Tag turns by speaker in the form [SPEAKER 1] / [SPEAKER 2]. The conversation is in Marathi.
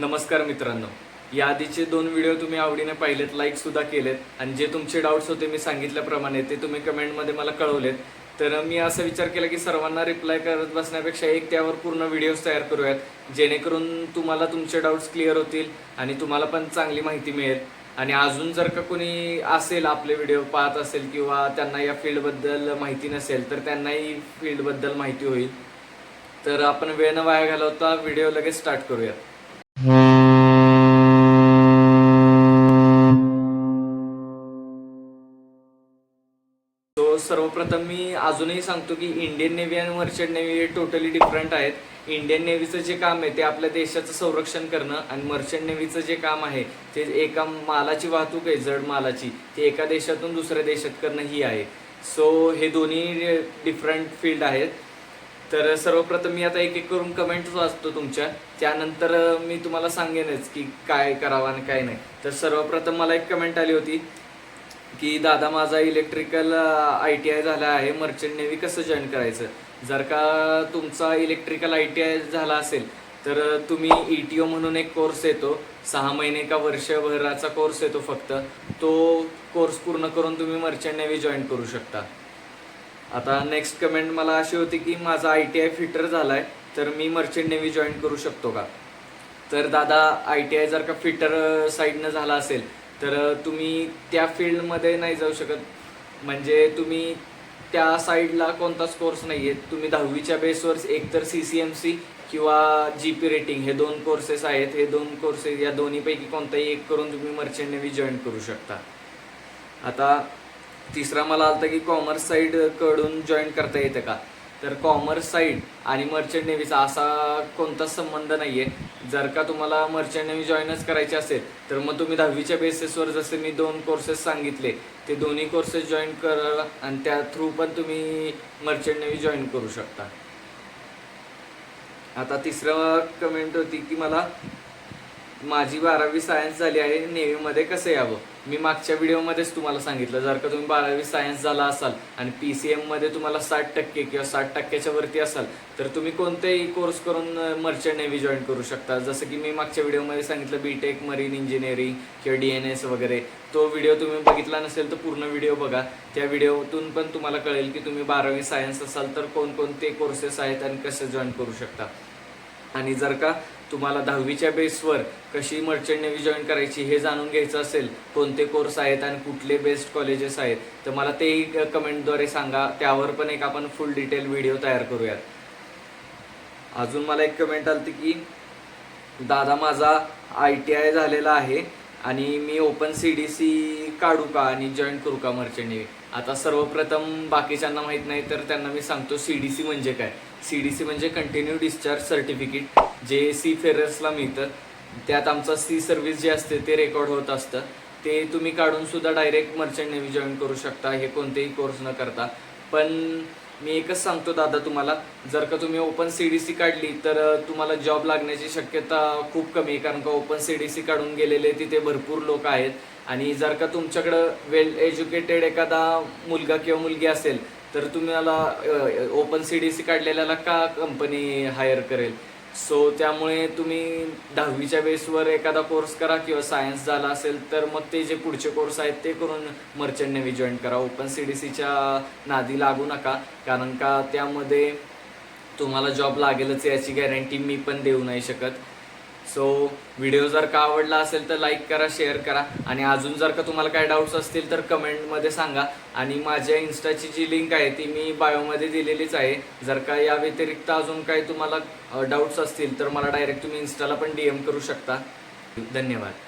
[SPEAKER 1] नमस्कार मित्रांनो. या आधीचे दोन व्हिडिओ तुम्ही आवडीने पाहिलेत लाईक सुद्धा केलेत. आणि जे तुमचे डाऊट्स होते मी सांगितल्याप्रमाणे ते तुम्ही कमेंटमध्ये मला कळवलेत. तर मी असा विचार केला की सर्वांना रिप्लाय करत बसण्यापेक्षा एक त्यावर पूर्ण व्हिडिओज तयार करूयात जेणेकरून तुम्हाला तुमचे डाऊट्स क्लिअर होतील आणि तुम्हाला पण चांगली माहिती मिळेल. आणि अजून जर का कोणी असेल आपले व्हिडिओ पाहत असेल किंवा त्यांना या फील्डबद्दल माहिती नसेल तर त्यांनाही फील्डबद्दल माहिती होईल. तर आपण वेळ न वाया घालवता व्हिडिओ लगेच स्टार्ट करूयात. सर्वप्रथम मी अजूनही सांगतो की इंडियन नेव्ही आणि मर्चंट नेव्ही हे टोटली डिफरंट आहेत. इंडियन नेव्हीचं जे काम आहे ते आपल्या देशाचं संरक्षण करणं आणि मर्चंट नेव्हीचं जे काम आहे ते एका मालाची वाहतूक आहे जड मालाची. ती एका देशातून दुसऱ्या देशात करणं ही आहे. सो हे दोन्ही डिफरंट फील्ड आहेत. तर सर्वप्रथम मी आता एक एक करून कमेंट्स वाचतो तुमच्या. त्यानंतर मी तुम्हाला सांगेनच की काय करावं आणि काय नाही. तर सर्वप्रथम मला एक कमेंट आली होती. की दादा माझा इलेक्ट्रिकल आय टी आय झाला आहे मर्चंट नेव्ही कसं जॉईन करायचं? जर का तुमचा इलेक्ट्रिकल आय टी आय झाला असेल तर तुम्ही ई टी ओ म्हणून एक कोर्स येतो. सहा महिने का वर्षभराचा कोर्स येतो फक्त. तो कोर्स पूर्ण करून तुम्ही मर्चंट नेव्ही जॉईन करू शकता. आता नेक्स्ट कमेंट मला अशी होती की माझा आय टी आय फिटर झाला आहे तर मी मर्चंट नेव्ही जॉईन करू शकतो का? तर दादा आय टी आय जर का फिटर साईडनं झाला असेल तर तुम्ही त्या फील्डमध्ये नाही जाऊ शकत. म्हणजे तुम्ही त्या साईडला कोणताच कोर्स नाही आहे तुम्ही दहावीच्या बेसवर एकतर सी सी एम सी किंवा जी पी रेटिंग हे दोन कोर्सेस आहेत. हे दोन कोर्सेस या दोन्हीपैकी कोणताही एक करून तुम्ही मर्चंट नेव्ही जॉईन करू शकता. आता तिसरा मला आलता की कॉमर्स साईडकडून जॉईन करता येतं का? तर कॉमर्स साईड आणि मर्चंट नेव्हीचा असा कोणताच संबंध नाही आहे जर का तुम्हाला मर्चंट नेव्ही जॉईनच करायचे असेल तर मग तुम्ही दहावीच्या बेसिसवर जसे मी दोन कोर्सेस सांगितले ते दोन्ही कोर्सेस जॉईन करा आणि त्या थ्रू पण तुम्ही मर्चंट नेव्ही जॉईन करू शकता. आता तिसरं कमेंट होती की मला माझी बारावी सायन्स झाली आहे नेव्हीमध्ये कसं यावं? मी मागच्या व्हिडिओमध्येच तुम्हाला सांगितलं जर का तुम्ही बारावी सायन्स झाला असाल आणि पी सी एममध्ये तुम्हाला साठ टक्के किंवा साठ टक्क्याच्या वरती असाल तर तुम्ही कोणतेही कोर्स करून मर्चंट नेव्ही जॉईन करू शकता. जसं की मी मागच्या व्हिडिओमध्ये सांगितलं बी टेक मरीन इंजिनिअरिंग किंवा डी एन एस वगैरे. तो व्हिडिओ तुम्ही बघितला नसेल तर पूर्ण व्हिडिओ बघा. त्या व्हिडिओतून पण तुम्हाला कळेल की तुम्ही बारावी सायन्स असाल तर कोणकोणते कोर्सेस आहेत आणि कसे जॉईन करू शकता. आणि जर का तुम्हाला दहावीच्या बेसवर कशी मर्चंट नेव्ही जॉईन करायची हे जाणून घ्यायचं असेल कोणते कोर्स आहेत आणि कुठले बेस्ट कॉलेजेस आहेत तर मला तेही कमेंटद्वारे सांगा. त्यावर पण एक आपण फुल डिटेल व्हिडिओ तयार करूयात. अजून मला एक कमेंट आलती की दादा माझा आय टी आय झालेला आहे. आणि मी ओपन सी डी सी काढू का आणि जॉईन करू का मर्चंट नेव्ही आता सर्वप्रथम बाकीच्यांना माहीत नाही तर त्यांना मी सांगतो सी डी सी म्हणजे काय? सी डी सी म्हणजे कंटिन्यू डिस्चार्ज सर्टिफिकेट जे सी फेरर्सला मिळतं. त्यात आमचं सी सर्व्हिस जे असते ते रेकॉर्ड होत असतं. ते तुम्ही काढून सुद्धा डायरेक्ट मर्चंट नेव्ही जॉईन करू शकता हे कोणतेही कोर्स न करता. पण मी एकच सांगतो दादा तुम्हाला जर का तुम्ही ओपन सी डी सी काढली तर तुम्हाला जॉब लागण्याची शक्यता खूप कमी आहे कारण का ओपन सी डी सी काढून गेलेले तिथे भरपूर लोक आहेत. आणि जर का तुमच्याकडं वेल एज्युकेटेड एखादा मुलगा किंवा मुलगी असेल तर तुम्हाला ओपन सी डी सी काढलेल्याला का कंपनी हायर करेल? सो त्यामुळे तुम्ही दहावीच्या बेसवर एखादा कोर्स करा किंवा सायन्स झाला असेल तर मग ते जे पुढचे कोर्स आहेत ते करून मर्चंट नेव्ही जॉईन करा. ओपन सी डी सीच्या नादी लागू नका. कारण का त्यामध्ये तुम्हाला जॉब लागेलच याची गॅरंटी मी पण देऊ नाही शकत. सो व्हिडिओ जर का आवडला असेल तर लाईक करा शेअर करा. आणि अजून जर का तुम्हाला काय डाऊट्स असतील तर कमेंटमध्ये सांगा. आणि माझ्या इन्स्टाची जी लिंक आहे ती मी बायोमध्ये दिलेलीच आहे. जर का या व्यतिरिक्त अजून काही तुम्हाला डाऊट्स असतील तर मला डायरेक्ट तुम्ही इन्स्टाला पण डी एम करू शकता. धन्यवाद.